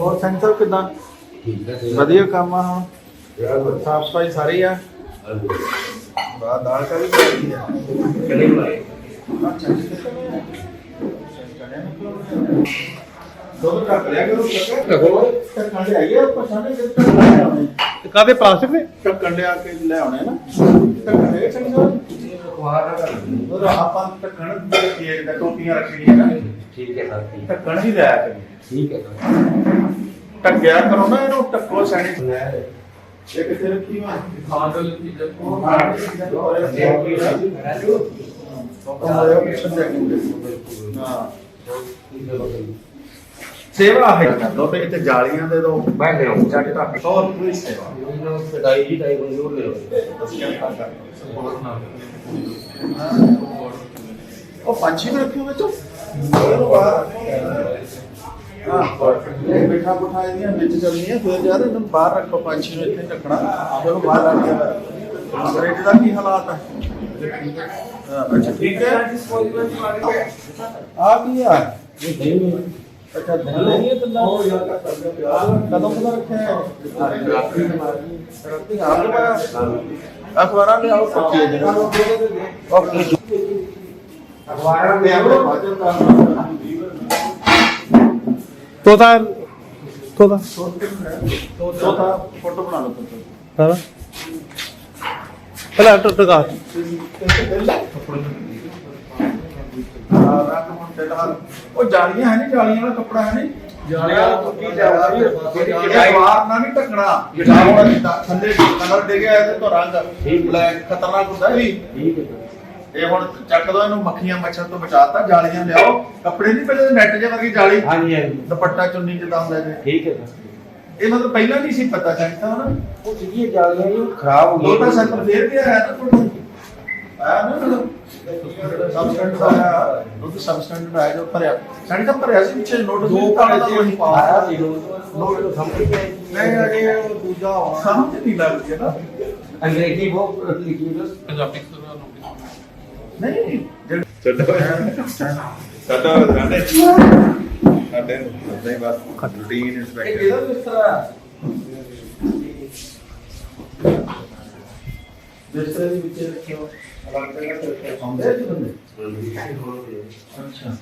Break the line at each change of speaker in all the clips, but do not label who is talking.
ਹੋਰ ਸੈਂਸਰ ਕਿਦਾਂ?
ਠੀਕ ਹੈ
ਵਧੀਆ ਕੰਮ ਆ ਹੁਣ। ਸਾਫ਼ ਸਫ਼ਾਈ ਸਾਰੀ ਆ? ਬਾ ਦਾਲ ਕਾ ਵੀ ਬਣਦੀ ਆ
ਕਿਹੜੇ ਬਾਰੇ
ਦੋ ਕੱਟ ਲਿਆ ਕਰੋ ਕੱਟ। ਕੱਟ ਲਿਆ ਗਿਆ ਆਪਾਂ ਕਿੱਥੇ ਲੈ ਆਉਣੇ।
ਕਾਦੇ ਪਲਾਸਟਿਕ ਦੇ?
ਟੱਕਣ ਲਿਆ ਕੇ ਲੈ ਆਉਣੇ ਨਾ। ਟੱਕਣ ਹੈ ਚੰਗੀ ਸਰ ਉਹ ਆਪਾਂ ਟੱਕਣ ਦੇ ਕੇਕ ਦਾ ਟੋਪੀਆਂ ਰੱਖਣੀਆਂ ਨਾ।
ਠੀਕ ਹੈ ਸਰ ਠੀਕ
ਟੱਕਣ ਹੀ ਲਿਆ ਕਰੀ
ਠੀਕ ਹੈ। ਸਰ
ਟੱਕਿਆ ਕਰੋ ਨਾ ਇਹਨੂੰ ਟੱਕੋ ਸੈਣੀ। ਇਹ ਕਿੱਥੇ ਰੱਖੀ ਵਾ
ਖਾਦਲ ਦੀ
ਸੇਵਾ ਹੈ। ਦੋ ਤੇ ਇੱਥੇ ਜਾਲੀਆਂ ਦੇ ਦੋ।
ਮੈਂ ਲੈ ਆਉਂਗਾ
ਜੱਟ ਤੱਕ ਹੋਰ ਪੂਰੀ ਸੇਵਾ।
ਇਹਨਾਂ ਸਦਾਈ ਜੀ ਟਾਈ ਬੰਦ ਹੋ ਲਿਓ
ਉਹ ਪੰਛੀ ਵੀ ਰੱਖਿਓ ਵਿੱਚ? ਇਹਨੂੰ ਬਾਹਰ ਹਾਂ ਬਿਠਾ ਬਿਠਾ ਇਹਦੀਆਂ ਵਿੱਚ ਚੱਲਣੀਆਂ, ਫਿਰ ਯਾਰ ਇਹਨੂੰ ਬਾਹਰ ਰੱਖੋ ਪੰਛੀ ਨੂੰ ਇੱਥੇ ਰੱਖਣਾ ਚਲੋ ਬਾਹਰ ਰੱਖ ਕੇ ਅੰਗਰੇਜ਼ ਦਾ ਕੀ ਹਾਲਾਤ ਹੈ ਅੱਛਾ, ਠੀਕ ਹੈ। ਆ ਕੀ ਆ? ਅੱਛਾ ਧਨ ਨਹੀਂ ਹੈ ਤੰਦਾ ਕਦੋਂ ਕਦੋਂ ਰੱਖਿਆ ਹੈ ਰਾਤੀ ਆਪ ਲਵਾਇਆ। ਅਖਬਾਰਾਂ ਲਿਆਓ ਪੱਕੀ ਜਰਾ ਓਕੇ। ਅਖਬਾਰਾਂ ਦੇ ਆਵੋ ਦਾ
ਤੋਤਾ ਤੋਤਾ।
ਤੋਤਾ ਫੋਟੋ ਬਣਾ ਲਓ
ਹਾਂ। ਪਹਿਲਾਂ ਟੁੱਟ ਗਾ
ਉਹ ਜਾਲੀਆਂ ਹੈ ਨਹੀਂ ਜਾਲੀਆਂ ਵਾਲਾ ਕੱਪੜਾ ਹੈ ਨਹੀਂ।
ਜਾਲੀਆਂ ਵਾਲਾ ਟੁੱਟੀ ਜਾਵਾ ਜੀ।
ਇਹ ਵਾਰ ਨਾ ਨਹੀਂ ਟਕਣਾ। ਜਾਲੀਆਂ ਜਿੱਦਾਂ ਥੱਲੇ ਕਲਰ ਡੇ ਗਿਆ ਇਹਦੇ ਤੋਂ ਰੰਗ।
ਠੀਕ।
ਬਲੈਕ ਖਤਰਨਾਕ ਹੁੰਦਾ ਵੀ।
ਠੀਕ ਹੈ।
ਇਹ ਹੁਣ ਚੱਕ ਦੋ ਇਹਨੂੰ ਮੱਖੀਆਂ ਮੱਛਰ ਤੋਂ ਬਚਾਤਾ ਜਾਲੀਆਂ ਲਿਆਓ। ਕੱਪੜੇ ਨਹੀਂ ਪਹਿਲੇ ਨੈਟ ਜੇ ਵਰਗੀ ਜਾਲੀ।
ਹਾਂਜੀ ਹਾਂਜੀ।
ਦੁਪੱਟਾ ਚੁੰਨੀ ਜਿੱਦਾਂ ਹੁੰਦਾ ਜੇ
ਠੀਕ ਹੈ। ਸਰ
ਇਹ ਮਤਲਬ ਪਹਿਲਾਂ ਨਹੀਂ ਸੀ ਪਤਾ ਚਾਹੀਦਾ ਨਾ
ਉਹ ਜਿਹੜੀ ਜਾਲੀਆਂ ਜੀ ਖਰਾਬ ਹੋ
ਦੋ ਤਾਂ
ਗਈਆਂ
ਸੈਂਪਲ ਫੇਰ ਵੀ ਆਇਆ ਨਾ ਤੁਹਾਨੂੰ ਆਇਆ ਨਾ ਮਤਲਬ ਸਬਸਟੈਂਟ ਆਇਆ। ਉਹ ਤਾਂ ਸਬਸਟੈਂਟ ਆਇਆ ਜੋ ਭਰਿਆ। ਸਾਡੀ ਤਾਂ ਭਰਿਆ ਸੀ ਪਿੱਛੇ ਨੋਟਿਸ
ਦੋ
ਕਾਲਾ ਦਾ ਵਹੀ
ਆਇਆ ਸੀ ਨੋਟ ਸਮਝ
ਨਹੀਂ ਉਹ ਦੂਜਾ ਸਮਝ ਨਹੀਂ ਲੱਗਦੀ ਨਾ।
ਅੰਗਰੇਜ਼ੀ ਬਹੁਤ ਲਿਖੀ ਹੋਈ
ਨਹੀਂ। ਜਿਹੜੇ
ਛੱਡੋ। ਸਾਡਾ ਸਾਡੇ ਨਹੀਂ ਬਸ ਰੂਟੀਨ ਇਨਸਪੈਕਟਰ
ਕਿਹਦਾ ਕਿਸ ਤਰ੍ਹਾਂ ਜਿਸ ਤਰ੍ਹਾਂ ਦੇ ਵਿੱਚ ਰੱਖੇ ਹੋ ਅਲੱਗ ਜਗ੍ਹਾ ਤੇ ਰੱਖੇ ਆਉਂਦੇ ਜੀ ਬੰਦੇ ਅੱਛਾ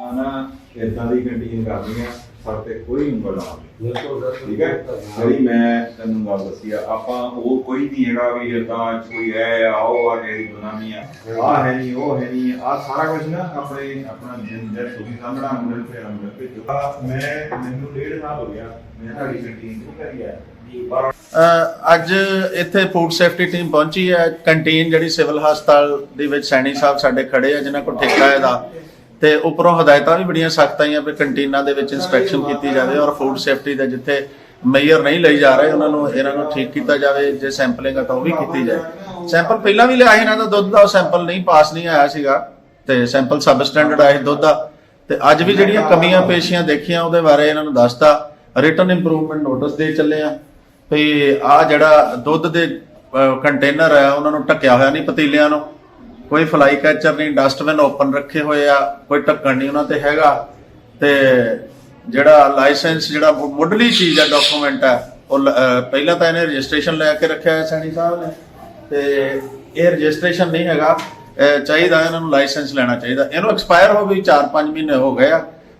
ਆਣਾ ਇਦਾਂ ਦੀ ਕੰਟੀਨ ਕਰਨੀ ਆ। ਤੇ ਕੋਈ ਉਂਗਲ ਨਾ ਆਵੇ। ਠੀਕ ਹੈ? ਜਿਹੜੀ ਮੈਂ ਤੈਨੂੰ ਗੱਲ ਦੱਸੀ ਆ ਆਪਾਂ ਉਹ ਕੋਈ ਨਹੀਂ ਹੈਗਾ ਵੀ ਇਦਾਂ ਕੋਈ ਹੈ ਆ ਉਹ ਆ ਕੇ ਗੁਨਾਮੀ ਆ ਆ ਹੈ ਨਹੀਂ ਉਹ ਹੈ ਨਹੀਂ ਆ ਸਾਰਾ ਕੁਝ ਨਾ ਆਪਣੇ ਆਪਣਾ ਜਿੰਦਰ ਤੁਸੀਂ ਸਾਹਮਣਾ ਅੰਦਰ ਤੇ ਅੰਦਰ ਆ ਮੈਂ ਮੈਨੂੰ ਡੇਢ ਸਾਲ ਹੋ ਗਿਆ ਮੈਂ ਤੁਹਾਡੀ ਕੰਟੀਨ ਚ ਕਰੀ ਆ।
ਅੱਜ ਇੱਥੇ ਫੂਡ ਸੇਫਟੀ ਟੀਮ ਪਹੁੰਚੀ ਹੈ। ਕੰਟੀਨ ਜਿਹੜੀ ਸਿਵਲ ਹਸਪਤਾਲ ਦੇ ਵਿੱਚ ਸੈਣੀ ਸਾਹਿਬ ਸਾਡੇ ਖੜੇ ਆ ਜਿਨ੍ਹਾਂ ਕੋਲ ਠੇਕਾ ਹੈ ਦਾ ਤੇ ਉੱਪਰੋਂ ਹਦਾਇਤਾਂ ਵੀ ਬੜੀਆਂ ਸਖਤ ਆਈਆਂ ਵੀ ਕੰਟੀਨਾਂ ਦੇ ਵਿੱਚ ਇਨਸਪੈਕਸ਼ਨ ਕੀਤੀ ਜਾਵੇ ਔਰ ਫੂਡ ਸੇਫਟੀ ਦਾ ਜਿੱਥੇ ਮੇਜਰ ਨਹੀਂ ਲਈ ਜਾ ਰਹੇ, ਉਹਨਾਂ ਨੂੰ ਇਹਨਾਂ ਨੂੰ ਠੀਕ ਕੀਤਾ ਜਾਵੇ, ਜੇ ਸੈਂਪਲਿੰਗ ਆ ਤਾਂ ਉਹ ਵੀ ਕੀਤੀ ਜਾਏ। ਸੈਂਪਲ ਪਹਿਲਾਂ ਵੀ ਲਿਆ ਸੀ ਇਹਨਾਂ ਦਾ, ਦੁੱਧ ਦਾ ਸੈਂਪਲ ਨਹੀਂ ਪਾਸ ਨਹੀਂ ਆਇਆ ਸੀਗਾ ਤੇ ਸੈਂਪਲ ਸਬ ਸਟੈਂਡਰਡ ਆਇਆ ਦੁੱਧ ਦਾ। ਤੇ ਅੱਜ ਵੀ ਜਿਹੜੀਆਂ ਕਮੀਆਂ ਪੇਸ਼ੀਆਂ ਦੇਖੀਆਂ ਉਹਦੇ ਬਾਰੇ ਇਹਨਾਂ ਨੂੰ ਦੱਸਤਾ। ਰਿਟਨ ਇੰਪਰੂਵਮੈਂਟ ਨੋਟਿਸ ਦੇ ਚੱਲੇ ਆ। ਵੀ ਆ ਜਿਹੜਾ ਦੁੱਧ ਦੇ ਕੰਟੇਨਰ ਆ, ਉਹਨਾਂ ਨੂੰ ਢੱਕਿਆ ਹੋਇਆ ਨਹੀਂ ਪਤੀਲਿਆਂ ਨੂੰ। ਕੋਈ ਫਲਾਈ ਕੈਚਰ ਨਹੀਂ, ਡਸਟਬਿਨ ਓਪਨ ਰੱਖੇ ਹੋਏ ਆ, ਕੋਈ ਢੱਕਣ ਨਹੀਂ ਉਹਨਾਂ ਤੇ ਹੈਗਾ। ਤੇ ਜਿਹੜਾ ਲਾਇਸੈਂਸ ਜਿਹੜਾ ਮੁੱਢਲੀ ਚੀਜ਼ ਆ ਡਾਕੂਮੈਂਟ ਆ, ਉਹ ਪਹਿਲਾਂ ਤਾਂ ਇਹਨੇ ਰਜਿਸਟ੍ਰੇਸ਼ਨ ਲੈ ਕੇ ਰੱਖਿਆ ਹੈ ਸੈਣੀ ਸਾਹਿਬ ਨੇ। ਤੇ ਇਹ ਰਜਿਸਟ੍ਰੇਸ਼ਨ ਨਹੀਂ ਹੈਗਾ। ਚਾਹੀਦਾ ਇਹਨਾਂ ਨੂੰ ਲਾਇਸੈਂਸ ਲੈਣਾ ਚਾਹੀਦਾ। ਇਹਨੂੰ ਐਕਸਪਾਇਰ ਹੋ ਗਈ 4-5 ਮਹੀਨੇ ਹੋ ਗਏ ਆ।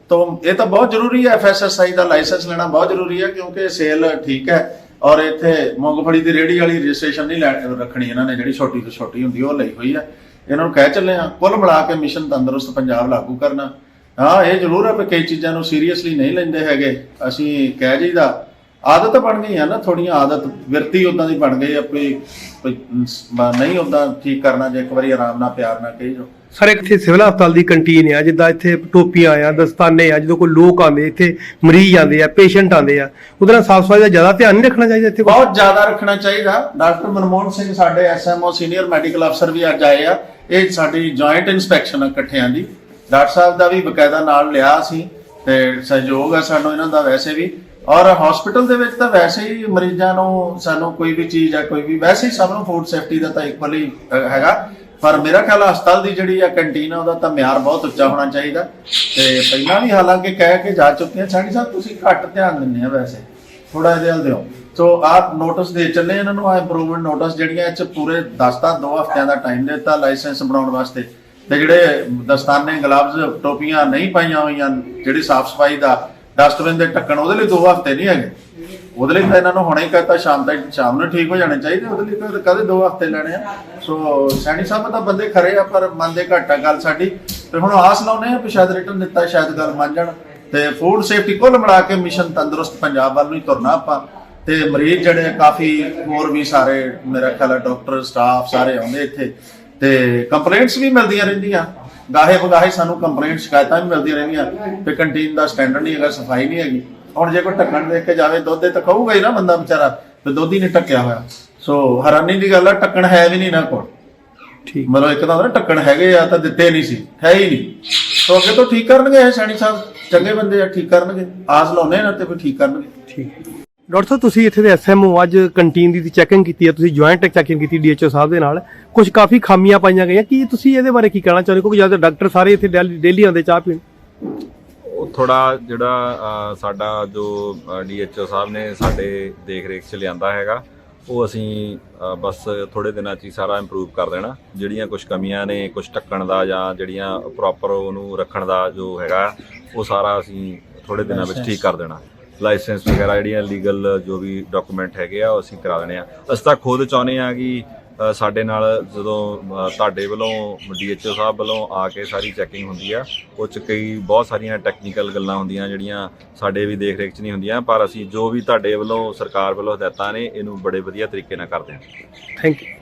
ਤਾਂ ਇਹ ਤਾਂ ਬਹੁਤ ਜ਼ਰੂਰੀ ਹੈ ਐਫਐਸਐਸਆਈ ਦਾ ਲਾਇਸੈਂਸ ਲੈਣਾ ਬਹੁਤ ਜ਼ਰੂਰੀ ਹੈ ਕਿਉਂਕਿ ਸੇਲ ਠੀਕ ਹੈ। ਔਰ ਇੱਥੇ ਮੂੰਗਫਲੀ ਦੀ ਰੇੜੀ ਵਾਲੀ ਰਜਿਸਟ੍ਰੇਸ਼ਨ ਨਹੀਂ ਲੈ- ਰੱਖਣੀ ਇਹਨਾਂ ਨੇ, ਜਿਹੜੀ ਛੋਟੀ ਤੋਂ ਛੋਟੀ ਹੁੰਦੀ ਉਹ ਲਈ ਹੋਈ ਹੈ ਇਹਨਾਂ ਨੂੰ ਕਹਿ ਚੱਲੇ ਆ ਕੁੱਲ ਮਿਲਾ ਕੇ ਮਿਸ਼ਨ ਤੰਦਰੁਸਤ ਪੰਜਾਬ ਲਾਗੂ ਕਰਨਾ। ਹਾਂ, ਇਹ ਜ਼ਰੂਰ ਹੈ ਕਿ ਕਈ ਚੀਜ਼ਾਂ ਨੂੰ ਸੀਰੀਅਸਲੀ ਨਹੀਂ ਲੈਂਦੇ ਹੈਗੇ। ਅਸੀਂ ਕਹਿ ਜੀਦਾ ਆਦਤ ਬਣ ਗਈ ਆ ਨਾ ਥੋੜੀਆਂ ਆਦਤ, ਵਿਰਤੀ ਉਦਾਂ ਦੀ ਬਣ ਗਈ ਆ ਕੋਈ ਕੋਈ ਨਹੀਂ ਉਦਾਂ ਠੀਕ ਕਰਨਾ, ਜੇ ਇੱਕ ਵਾਰੀ ਆਰਾਮ ਨਾਲ, ਪਿਆਰ ਨਾਲ ਕਹੀ ਜੋ
ਸਰ ਇੱਥੇ ਸਿਵਲ ਹਸਪਤਾਲ ਦੀ ਕੰਟੀਨ ਆ, ਜਿੱਦਾਂ ਇੱਥੇ ਟੋਪੀਆਂ ਆ, ਦਸਤਾਨੇ ਆ, ਜਦੋਂ ਕੋਈ ਲੋਕ ਆਉਂਦੇ, ਇੱਥੇ ਮਰੀਜ਼ ਆਉਂਦੇ ਆ, ਪੇਸ਼ੈਂਟ ਆਉਂਦੇ ਆ, ਉਹਦੇ ਨਾਲ ਸਾਫ਼ ਸਫ਼ਾਈ ਦਾ ਜ਼ਿਆਦਾ ਧਿਆਨ ਨਹੀਂ ਰੱਖਣਾ ਚਾਹੀਦਾ ਇੱਥੇ
ਬਹੁਤ ਜ਼ਿਆਦਾ ਰੱਖਣਾ ਚਾਹੀਦਾ। ਡਾਕਟਰ ਮਨਮੋਹਨ ਸਿੰਘ ਸਾਡੇ ਐਸਐਮਓ ਸੀਨੀਅਰ ਮੈਡੀਕਲ ਅਫਸਰ ਵੀ ਅੱਜ ਆਏ ਆ। ਇਹ ਸਾਡੀ ਜੁਆਇੰਟ ਇਨਸਪੈਕਸ਼ਨ ਆ ਇਕੱਠਿਆਂ ਦੀ। ਡਾਕਟਰ ਸਾਹਿਬ ਦਾ ਵੀ ਬਕਾਇਦਾ ਨਾਲ ਲਿਆ ਸੀ ਤੇ ਸਹਿਯੋਗ ਆ ਸਾਨੂੰ ਇਹਨਾਂ ਦਾ ਵੈਸੇ ਵੀ। ਔਰ ਹਸਪੀਟਲ ਦੇ ਵਿੱਚ ਤਾਂ ਵੈਸੇ ਹੀ ਮਰੀਜ਼ਾਂ ਨੂੰ ਸਾਨੂੰ ਕੋਈ ਵੀ ਚੀਜ਼ ਆ, ਕੋਈ ਵੀ, ਵੈਸੇ ਹੀ ਸਭ ਨੂੰ ਫੂਡ ਸੇਫਟੀ ਦਾ ਤਾਂ ਇਕੁਅਲੀ ਹੈਗਾ। ਪਰ ਮੇਰਾ ਖਿਆਲ ਹਸਪਤਾਲ ਦੀ ਜਿਹੜੀ ਆ ਕੰਟੀਨ ਆ, ਉਹਦਾ ਤਾਂ ਮਿਆਰ ਬਹੁਤ ਉੱਚਾ ਹੋਣਾ ਚਾਹੀਦਾ। ਤੇ ਪਹਿਲਾਂ ਵੀ ਹਾਲਾਂਕਿ ਕਹਿ ਕੇ ਜਾ ਚੁੱਕੇ ਆ, ਸਾਡੀ ਸਾਹਿਬ, ਤੁਸੀਂ ਘੱਟ ਧਿਆਨ ਦਿੰਦੇ ਆ ਵੈਸੇ। ਥੋੜਾ ਇਹਦੇ ਵੱਲ ਦਿਓ। ਸੋ ਆਹ ਨੋਟਿਸ ਦੇ ਚੱਲੇ ਇਹਨਾਂ ਨੂੰ ਆ ਇੰਪਰੂਵਮੈਂਟ ਨੋਟਿਸ ਜਿਹੜੀਆਂ ਇਹ ਚ ਪੂਰੇ 10 ਤਾਂ 2 ਹਫ਼ਤਿਆਂ ਦਾ ਟਾਈਮ ਦਿੱਤਾ ਲਾਇਸੈਂਸ ਬਣਾਉਣ ਵਾਸਤੇ। ਤੇ ਜਿਹੜੇ ਦਸਤਾਨੇ ਗਲਵਜ਼ ਟੋਪੀਆਂ ਨਹੀਂ ਪਾਈਆਂ ਹੋਈਆਂ, ਜਿਹੜੀ ਸਾਫ਼ ਸਫ਼ਾਈ ਦਾ ਡਸਟਬਿਨ ਦੇ ਢੱਕਣ, ਉਹਦੇ ਲਈ 2 ਹਫ਼ਤੇ ਨਹੀਂ ਹੈਗੇ। ਉਹਦੇ ਲਈ ਤਾਂ ਇਹਨਾਂ ਨੂੰ ਹੁਣੇ ਹੀ ਕਹਤਾ, ਸ਼ਾਮ ਤੱਕ, ਸ਼ਾਮ ਨੂੰ ਠੀਕ ਹੋ ਜਾਣੇ ਚਾਹੀਦੇ, ਉਹਦੇ ਲਈ ਤਾਂ ਕਦੇ 2 ਹਫ਼ਤੇ ਲੈਣੇ ਆ। ਸੋ ਸੈਣੀ ਸਾਹਿਬ ਤਾਂ ਬੰਦੇ ਖਰੇ ਆ, ਪਰ ਮੰਨਦੇ ਘੱਟ ਆ ਗੱਲ ਸਾਡੀ। ਤੇ ਹੁਣ ਆਸ ਲਾਉਨੇ ਆ ਵੀ ਸ਼ਾਇਦ ਰਿਟਰਨ ਦਿੱਤਾ, ਸ਼ਾਇਦ ਗੱਲ ਮੰਨ ਜਾਣ। ਤੇ ਫੂਡ ਸੇਫਟੀ ਕੁੱਲ ਮਿਲਾ ਕੇ ਮਿਸ਼ਨ ਤੰਦਰੁਸਤ ਪੰਜਾਬ ਵੱਲ ਨੂੰ ਹੀ ਤੁਰਨਾ ਆਪਾਂ। ਤੇ ਮਰੀਜ਼ ਜਿਹੜੇ ਕਾਫੀ ਹੋਰ ਵੀ ਸਾਰੇ, ਮੇਰਾ ਖਿਆਲ ਹੈ ਡਾਕਟਰ ਸਟਾਫ ਸਾਰੇ ਆਉਂਦੇ ਇੱਥੇ। ਤੇ ਕੰਪਲੇਂਟਸ ਵੀ ਮਿਲਦੀਆਂ ਰਹਿੰਦੀਆਂ। ਗਾਹੇ ਬਗਾਹੇ ਸਾਨੂੰ ਕੰਪਲੇਂਟ ਸ਼ਿਕਾਇਤਾਂ ਵੀ ਮਿਲਦੀਆਂ ਰਹਿੰਦੀਆਂ। ਤੇ ਕੰਟੀਨ ਦਾ ਸਟੈਂਡਰਡ ਨਹੀਂ ਹੈਗਾ, ਸਫ਼ਾਈ ਨਹੀਂ ਹੈਗੀ। ਹੁਣ ਜੇ ਕੋਈ ਢੱਕਣ ਦੇਖ ਕੇ ਜਾਵੇ ਦੁੱਧ ਦੇ ਤਾਂ ਕਹੂਗਾ ਹੀ ਨਾ ਬੰਦਾ ਵਿਚਾਰਾ ਤੇ ਦੁੱਧ ਹੀ ਨਹੀਂ ਟੱਕਿਆ ਹੋਇਆ। ਸੋ ਹੈਰਾਨੀ ਦੀ ਗੱਲ ਆ ਢੱਕਣ ਹੈ ਵੀ ਨਹੀਂ ਨਾ ਕੋਲ।
ਠੀਕ।
ਮਤਲਬ ਇੱਕ ਤਾਂ ਹੁੰਦਾ ਨਾ ਢੱਕਣ ਹੈਗੇ ਆ ਤਾਂ ਦਿੱਤੇ ਨਹੀਂ ਸੀ ਹੈ ਹੀ ਨਹੀਂ। ਸੋ ਅੱਗੇ ਤੋਂ ਠੀਕ ਕਰਨਗੇ ਇਹ ਸੈਣੀ ਸਾਹਿਬ? ਚੰਗੇ ਬੰਦੇ ਆ ਠੀਕ ਕਰਨਗੇ। ਆਸ ਲਾਉਨੇ ਨਾ ਤੇ ਫਿਰ ਠੀਕ ਕਰਨਗੇ।
ਠੀਕ। ਡਾਕਟਰ ਸਾਹਿਬ ਤੁਸੀਂ ਇੱਥੇ ਦੇ ਐਸਐਮਓ ਅੱਜ ਕੰਟੀਨ ਦੀ ਚੈਕਿੰਗ ਕੀਤੀ ਹੈ ਤੁਸੀਂ ਜੁਆਇੰਟ ਚੈਕਿੰਗ ਕੀਤੀ ਡੀਐਚਓ ਸਾਹਿਬ ਦੇ ਨਾਲ। ਕੁਝ ਕਾਫੀ ਖਾਮੀਆਂ ਪਾਈਆਂ ਗਈਆਂ ਕੀ ਤੁਸੀਂ ਇਹਦੇ ਬਾਰੇ ਕੀ ਕਹਿਣਾ ਚਾਹੁੰਦੇ ਹੋ? ਕਿਉਂਕਿ ਜ਼ਿਆਦਾ ਡਾਕਟਰ ਸਾਰੇ ਇੱਥੇ ਡੇਲੀ ਆਉਂਦੇ ਚਾਹ ਪੀਣ।
ਥੋੜਾ ਜਿਹੜਾ ਸਾਡਾ ਜੋ ਡੀਐਚਓ ਸਾਹਿਬ ਨੇ ਸਾਡੇ ਦੇਖ ਰੇਖ ਚ ਲਿਆਂਦਾ ਹੈਗਾ, ਉਹ ਅਸੀਂ ਬਸ ਥੋੜੇ ਦਿਨਾਂ ਚ ਹੀ ਸਾਰਾ ਇੰਪਰੂਵ ਕਰ ਦੇਣਾ। ਜਿਹੜੀਆਂ ਕੁਝ ਕਮੀਆਂ ਨੇ ਕੁਝ ਢੱਕਣ ਦਾ ਜਾਂ ਜਿਹੜੀਆਂ ਪ੍ਰੋਪਰ ਉਹਨੂੰ ਰੱਖਣ ਦਾ ਜੋ ਹੈਗਾ, ਉਹ ਸਾਰਾ ਅਸੀਂ ਥੋੜੇ ਦਿਨਾਂ ਵਿੱਚ ਠੀਕ ਕਰ ਦੇਣਾ। ਲਾਇਸੈਂਸ ਵਗੈਰਾ ਜਿਹੜੀਆਂ ਲੀਗਲ ਜੋ ਵੀ ਡਾਕੂਮੈਂਟ ਹੈਗੇ ਆ, ਉਹ ਅਸੀਂ ਕਰਾ ਦੇਣੇ ਆ। ਅਸੀਂ ਤਾਂ ਖੁਦ ਚਾਹੁੰਦੇ ਆ ਕਿ ਸਾਡੇ ਨਾਲ ਜਦੋਂ ਤੁਹਾਡੇ ਵੱਲੋਂ, ਡੀਐਚਓ ਸਾਹਿਬ ਵੱਲੋਂ ਆ ਕੇ ਸਾਰੀ ਚੈਕਿੰਗ ਹੁੰਦੀ ਆ, ਉਹ ਚ ਕਈ ਬਹੁਤ ਸਾਰੀਆਂ ਟੈਕਨੀਕਲ ਗੱਲਾਂ ਹੁੰਦੀਆਂ ਜਿਹੜੀਆਂ ਸਾਡੇ ਵੀ ਦੇਖ ਰੇਖ ਚ ਨਹੀਂ ਹੁੰਦੀਆਂ, ਪਰ ਅਸੀਂ ਜੋ ਵੀ ਤੁਹਾਡੇ ਵੱਲੋਂ ਸਰਕਾਰ ਵੱਲੋਂ ਹਦਾਇਤਾਂ ਨੇ, ਇਹਨੂੰ ਬੜੇ ਵਧੀਆ ਤਰੀਕੇ ਨਾਲ ਕਰਦੇ ਹਾਂ।
Thank you